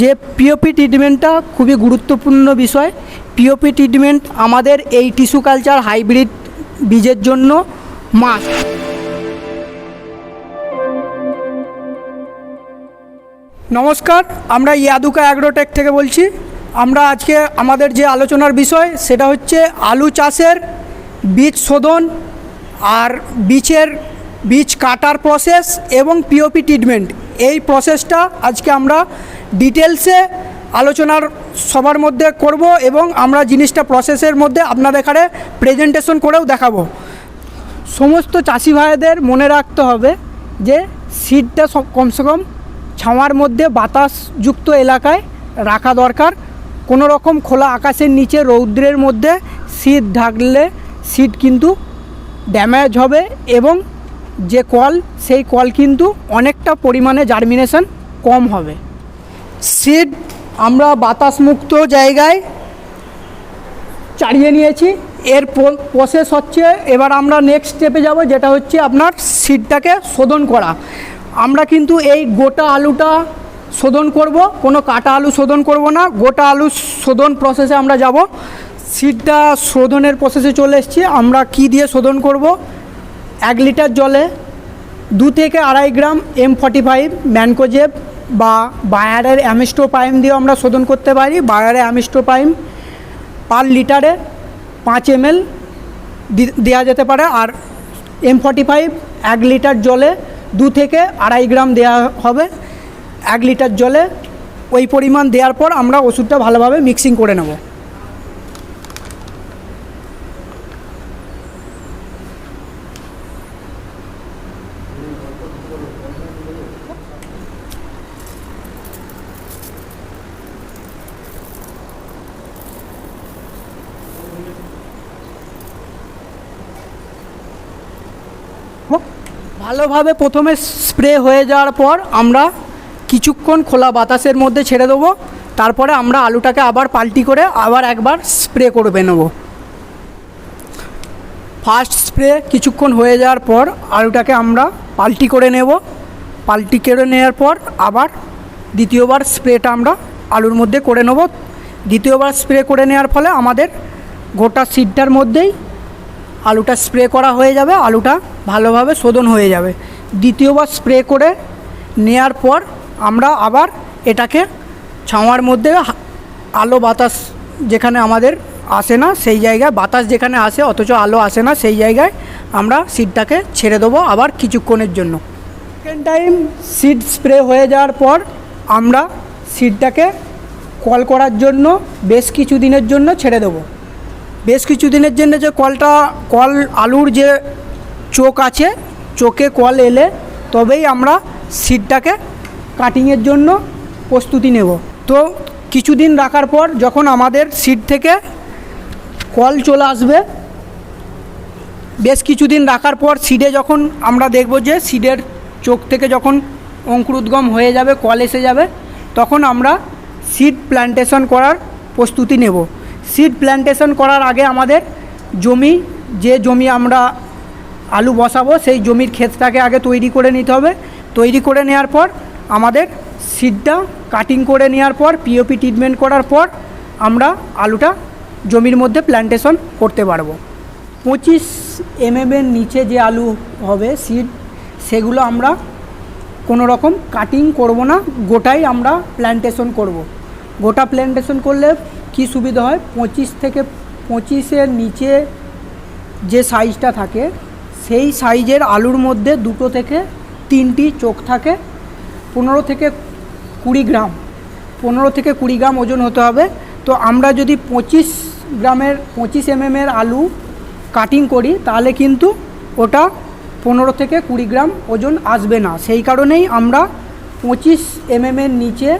যে পিওপি ট্রিটমেন্টটা খুবই গুরুত্বপূর্ণ বিষয়। পিওপি ট্রিটমেন্ট আমাদের এই টিস্যু কালচার হাইব্রিড বীজের জন্য মাস্ট নমস্কার, আমরা ইয়াদুকা অ্যাগ্রোটেক থেকে বলছি। আমরা আজকে আমাদের যে আলোচনার বিষয়, সেটা হচ্ছে আলু চাষের বীজ শোধন আর বীজের বীজ কাটার প্রসেস এবং পিওপি ট্রিটমেন্ট এই প্রসেসটা আজকে আমরা ডিটেলসে আলোচনার সবার মধ্যে করব এবং আমরা জিনিসটা প্রসেসের মধ্যে আপনাদের এখানে প্রেজেন্টেশন করেও দেখাবো। সমস্ত চাষি ভাইদের মনে রাখতে হবে যে সিডটা সব কমসে কম ছাওয়ার মধ্যে বাতাসযুক্ত এলাকায় রাখা দরকার। কোনো রকম খোলা আকাশের নিচে রৌদ্রের মধ্যে শীত ঢাকলে সিড কিন্তু ড্যামেজ হবে এবং যে কল, সেই কল কিন্তু অনেকটা পরিমাণে জার্মিনেশন কম হবে। সিড আমরা বাতাসমুক্ত জায়গায় চাড়িয়ে নিয়েছি। এর প্রসেস হচ্ছে এবার আমরা নেক্সট স্টেপে যাব, যেটা হচ্ছে আপনার সিডটাকে শোধন করা। আমরা কিন্তু এই গোটা আলুটা শোধন করব, কোনো কাটা আলু শোধন করব না, গোটা আলু শোধন প্রসেসে আমরা যাব। সিডটা শোধনের প্রসেসে চলে এসেছি, আমরা কি দিয়ে শোধন করব? এক লিটার জলে দু থেকে আড়াই gram M forty five mancozeb বা বায়ারের অ্যামিস্টোপাইম দিয়েও আমরা শোধন করতে পারি। বায়ারে অ্যামিস্টোপাইম পার লিটারে পাঁচ এম এল দেওয়া যেতে পারে আর এম ফর্টি ফাইভ এক লিটার জলে দু থেকে আড়াই গ্রাম দেওয়া হবে। এক লিটার জলে ওই পরিমাণ দেওয়ার পর আমরা ওষুধটা ভালোভাবে মিক্সিং করে নেব। ভালোভাবে প্রথমে স্প্রে হয়ে যাওয়ার পর আমরা কিছুক্ষণ খোলা বাতাসের মধ্যে ছেড়ে দেবো। তারপরে আমরা আলুটাকে আবার পাল্টি করে আবার একবার স্প্রে করবে নেব। ফার্স্ট স্প্রে কিছুক্ষণ হয়ে যাওয়ার পর আলুটাকে আমরা পাল্টি করে নেব। পাল্টি করে নেওয়ার পর আবার দ্বিতীয়বার স্প্রেটা আমরা আলুর মধ্যে করে নেব। দ্বিতীয়বার স্প্রে করে নেওয়ার ফলে আমাদের গোটা সিডটার মধ্যেই আলুটা স্প্রে করা হয়ে যাবে, আলুটা ভালোভাবে শোধন হয়ে যাবে। দ্বিতীয়বার স্প্রে করে নেয়ার পর আমরা আবার এটাকে ছাওয়ার মধ্যে আলো বাতাস যেখানে আমাদের আসে না, সেই জায়গায়, বাতাস যেখানে আসে, অথচ আলো আসে না, সেই জায়গায় আমরা সিডটাকে ছেড়ে দেবো আবার কিছুক্ষণের জন্য। সেকেন্ড টাইম সিড স্প্রে হয়ে যাওয়ার পর আমরা সিডটাকে কল করার জন্য, বেশ কিছু দিনের জন্য ছেড়ে দেবো। বেশ কিছু দিনের জন্য যে কলটা, কল আলুর যে চোখ আছে, চোখে কল এলে তবেই আমরা সিডটাকে কাটিংয়ের জন্য প্রস্তুতি নেব। তো কিছুদিন রাখার পর যখন আমাদের সিড থেকে কল চলে আসবে, বেশ কিছুদিন রাখার পর সিডে যখন আমরা দেখব যে সিডের চোখ থেকে যখন অঙ্কুরোদ্গম হয়ে যাবে, কল এসে যাবে, তখন আমরা সিড প্ল্যান্টেশন করার প্রস্তুতি নেব। সিড প্ল্যান্টেশন করার আগে আমাদের জমি, যে জমি আমরা আলু বসাবো, সেই জমির ক্ষেতটাকে আগে তৈরি করে নিতে হবে তৈরি করে নেওয়ার পর আমাদের সিডটা কাটিং করে নেওয়ার পর পিওপি ট্রিটমেন্ট করার পর আমরা আলুটা জমির মধ্যে প্ল্যান্টেশন করতে পারব পঁচিশ এমএমের নিচে যে আলু হবে সিড সেগুলো আমরা কোনো রকম কাটিং করব না, গোটাই আমরা প্ল্যান্টেশন করব। গোটা প্ল্যান্টেশন করলে কি সুবিধা হয়? পঁচিশ থেকে পঁচিশের নিচে যে সাইজটা থাকে, সেই সাইজের আলুর মধ্যে দুটো থেকে তিনটি চোখ থাকে, পনেরো থেকে কুড়ি গ্রাম। পনেরো থেকে কুড়ি গ্রাম ওজন হতে হবে। তো আমরা যদি পঁচিশ গ্রামের, পঁচিশ এমএমের আলু কাটিং করি, তাহলে কিন্তু ওটা পনেরো থেকে কুড়ি গ্রাম ওজন আসবে না। সেই কারণেই আমরা পঁচিশ এমএমের নিচে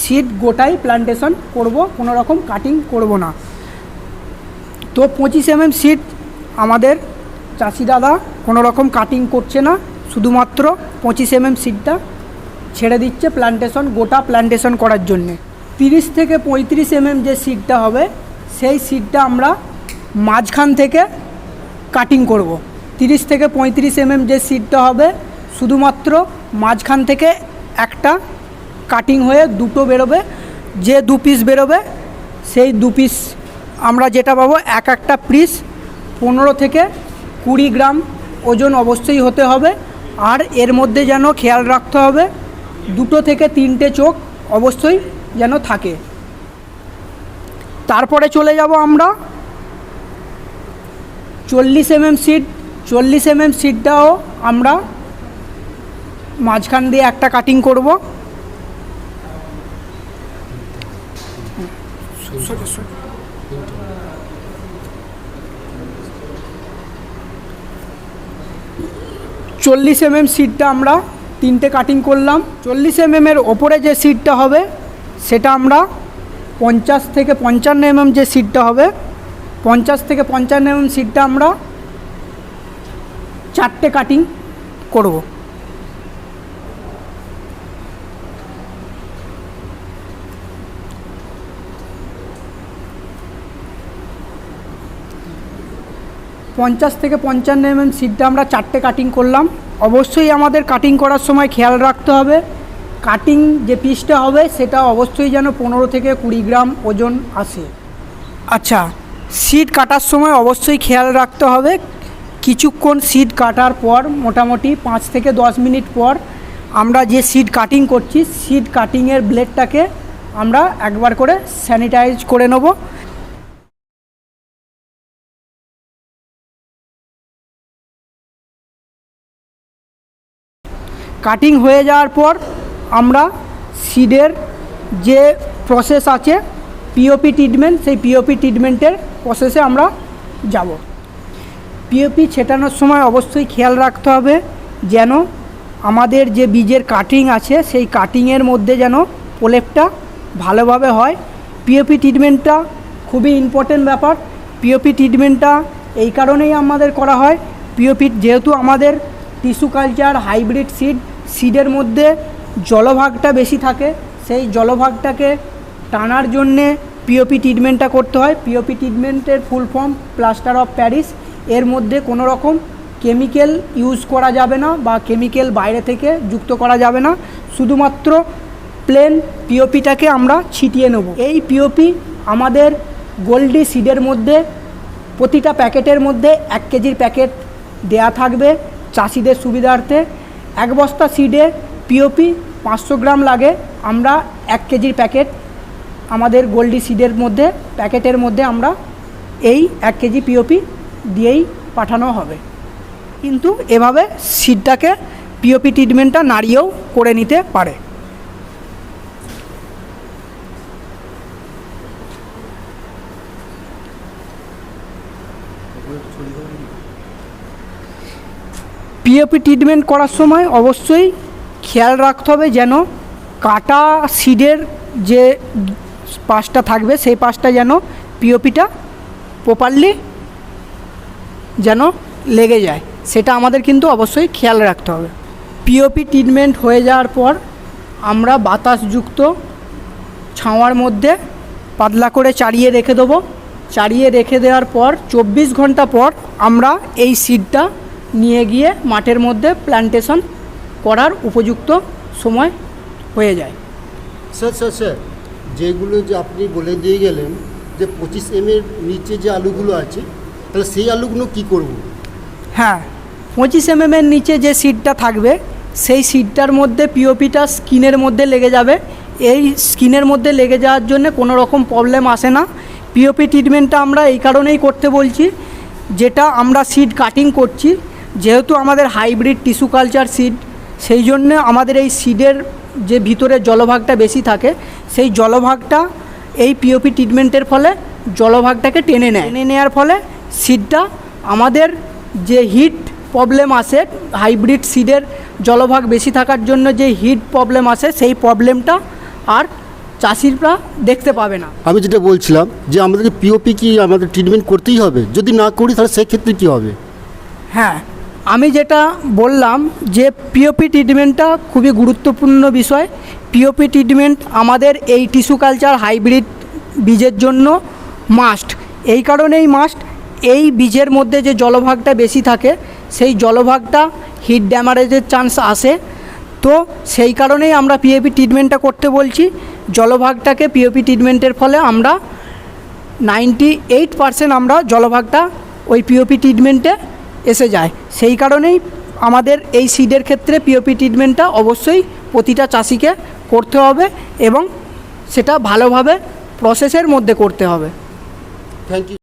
সিড গোটাই প্ল্যান্টেশন করব কোনো রকম কাটিং করব না তো পঁচিশ এমএম সিট আমাদের চাষি দাদা কোনো রকম কাটিং করছে না, শুধুমাত্র পঁচিশ এমএম সিটটা ছেড়ে দিচ্ছে প্ল্যান্টেশন গোটা প্ল্যান্টেশন করার জন্যে তিরিশ থেকে পঁয়ত্রিশ এমএম যে সিটটা হবে, সেই সিটটা আমরা মাঝখান থেকে কাটিং করব। তিরিশ থেকে পঁয়ত্রিশ এমএম যে সিটটা হবে, শুধুমাত্র মাঝখান থেকে একটা কাটিং হয়ে দুটো বেরোবে, যে দু পিস বেরোবে, সেই দু পিস আমরা যেটা পাবো এক একটা পিস পনেরো থেকে কুড়ি গ্রাম ওজন অবশ্যই হতে হবে। আর এর মধ্যে যেন খেয়াল রাখতে হবে, দুটো থেকে তিনটে চোখ অবশ্যই যেন থাকে। তারপরে চলে যাব আমরা, চল্লিশ এমএম সিট চল্লিশ এমএম সিটটাও আমরা মাঝখান দিয়ে একটা কাটিং করব। চল্লিশ এমএম সিটটা আমরা তিনটে কাটিং করলাম। চল্লিশ এমএম এর ওপরে যে সিটটা হবে, সেটা আমরা পঞ্চাশ থেকে পঞ্চান্ন এমএম যে সিটটা হবে, পঞ্চাশ থেকে পঞ্চান্ন এমএম সিটটা আমরা চারটে কাটিং করব। পঞ্চাশ থেকে পঞ্চান্ন এমএম সিটটা আমরা চারটে কাটিং করলাম। অবশ্যই আমাদের কাটিং করার সময় খেয়াল রাখতে হবে। কাটিং যে পিসটা হবে, সেটা অবশ্যই যেন পনেরো থেকে কুড়ি গ্রাম ওজন আসে। আচ্ছা সিট কাটার সময় অবশ্যই খেয়াল রাখতে হবে। কিছুক্ষণ সিট কাটার পর, মোটামুটি পাঁচ থেকে দশ মিনিট পর, আমরা যে সিট কাটিং করছি সিট কাটিংয়ের ব্লেডটাকে আমরা একবার করে স্যানিটাইজ করে নেব। কাটিং হয়ে যাওয়ার পর আমরা সিডের যে প্রসেস আছে পিওপি ট্রিটমেন্ট সেই পিওপি ট্রিটমেন্টের প্রসেসে আমরা যাব। পিওপি ছেটানোর সময় অবশ্যই খেয়াল রাখতে হবে যেন আমাদের যে বীজের কাটিং আছে, সেই কাটিংয়ের মধ্যে যেন প্রলেপটা ভালোভাবে হয়। পিওপি ট্রিটমেন্টটা খুবই ইম্পর্টেন্ট ব্যাপার। পিওপি ট্রিটমেন্টটা এই কারণেই আমাদের করা হয়। পিওপি যেহেতু আমাদের টিস্যু কালচার হাইব্রিড সিড সিডের মধ্যে জলভাগটা বেশি থাকে, সেই জলভাগটাকে টানার জন্যে পিওপি ট্রিটমেন্টটা করতে হয়। পিওপি ট্রিটমেন্টের full form plaster of Paris এর মধ্যে কোনো রকম কেমিক্যাল ইউজ করা যাবে না বা কেমিক্যাল বাইরে থেকে যুক্ত করা যাবে না। শুধুমাত্র প্লেন পিওপিটাকে আমরা ছিটিয়ে নেব। এই পিওপি আমাদের গোল্ডি সিডের মধ্যে, প্রতিটা প্যাকেটের মধ্যে এক কেজির প্যাকেট দেয়া থাকবে চাষিদের সুবিধার্থে। এক বস্তা সিডে পিওপি পাঁচশো গ্রাম লাগে। আমরা এক কেজির প্যাকেট আমাদের গোল্ডি সিডের মধ্যে প্যাকেটের মধ্যে আমরা এই এক কেজি পিওপি দিয়েই পাঠানো হবে। কিন্তু এভাবে সিডটাকে পিওপি ট্রিটমেন্টটা নাড়িয়েও করে নিতে পারে। পিওপি ট্রিটমেন্ট করার সময় অবশ্যই খেয়াল রাখতে হবে যেন কাটা সিডের যে পাশটা থাকবে, সেই পাশটা যেন পিওপিটা প্রপারলি যেন লেগে যায়। সেটা আমাদের কিন্তু অবশ্যই খেয়াল রাখতে হবে। পিওপি ট্রিটমেন্ট হয়ে যাওয়ার পর আমরা বাতাসযুক্ত ছাওয়ার মধ্যে পাতলা করে চাড়িয়ে রেখে দেবো। চাড়িয়ে রেখে দেওয়ার পর চব্বিশ ঘণ্টা পর আমরা এই সিডটা নিয়ে গিয়ে মাঠের মধ্যে প্ল্যান্টেশন করার উপযুক্ত সময় হয়ে যায়। স্যার স্যার স্যার যেগুলো যে আপনি বলে দিয়ে গেলেন যে পঁচিশ এম এর নিচে যে আলুগুলো আছে তাহলে সেই আলুগুলো কি করব? হ্যাঁ পঁচিশ এমএমের নিচে যে সিটটা থাকবে সেই সিটটার মধ্যে পিওপিটা স্কিনের মধ্যে লেগে যাবে। এই স্কিনের মধ্যে লেগে যাওয়ার জন্য কোনো রকম প্রবলেম আসে না। পিওপি ট্রিটমেন্টটা আমরা এই কারণেই করতে বলছি যেটা আমরা সিড কাটিং করছি যেহেতু আমাদের হাইব্রিড টিস্যু কালচার সিড সেই জন্য আমাদের এই সিডের যে ভিতরে জলভাগটা বেশি থাকে সেই জলভাগটা এই পিওপি ট্রিটমেন্টের ফলে জলভাগটাকে টেনে নেয়। টেনে নেওয়ার ফলে সিডটা আমাদের যে হিট প্রবলেম আসে হাইব্রিড সিডের জলভাগ বেশি থাকার জন্য যে হিট প্রবলেম আসে সেই প্রবলেমটা আর চাষিরা দেখতে পাবে না। আমি যেটা বলছিলাম যে আমাদেরকে পিওপি কি আমাদের ট্রিটমেন্ট করতেই হবে? যদি না করি তাহলে সেক্ষেত্রে কী হবে? হ্যাঁ আমি যেটা বললাম যে পিওপি ট্রিটমেন্টটা খুবই গুরুত্বপূর্ণ বিষয়। পিওপি ট্রিটমেন্ট আমাদের এই টিস্যু কালচার হাইব্রিড বীজের জন্য মাস্ট এই কারণেই মাস্ট এই বীজের মধ্যে যে জলভাগটা বেশি থাকে, সেই জলভাগটা হিট ড্যামারেজের চান্স আসে। তো সেই কারণেই আমরা পিএপি ট্রিটমেন্টটা করতে বলছি। জলভাগটাকে পিওপি ট্রিটমেন্টের ফলে আমরা নাইনটি এইট পারসেন্ট আমরা জলভাগটা ওই পিওপি ট্রিটমেন্টে এসে যায়। সেই কারণেই আমাদের এই সিডের ক্ষেত্রে পিওপি ট্রিটমেন্টটা অবশ্যই প্রতিটা চাষিকে করতে হবে এবং সেটা ভালোভাবে প্রসেসের মধ্যে করতে হবে। Thank you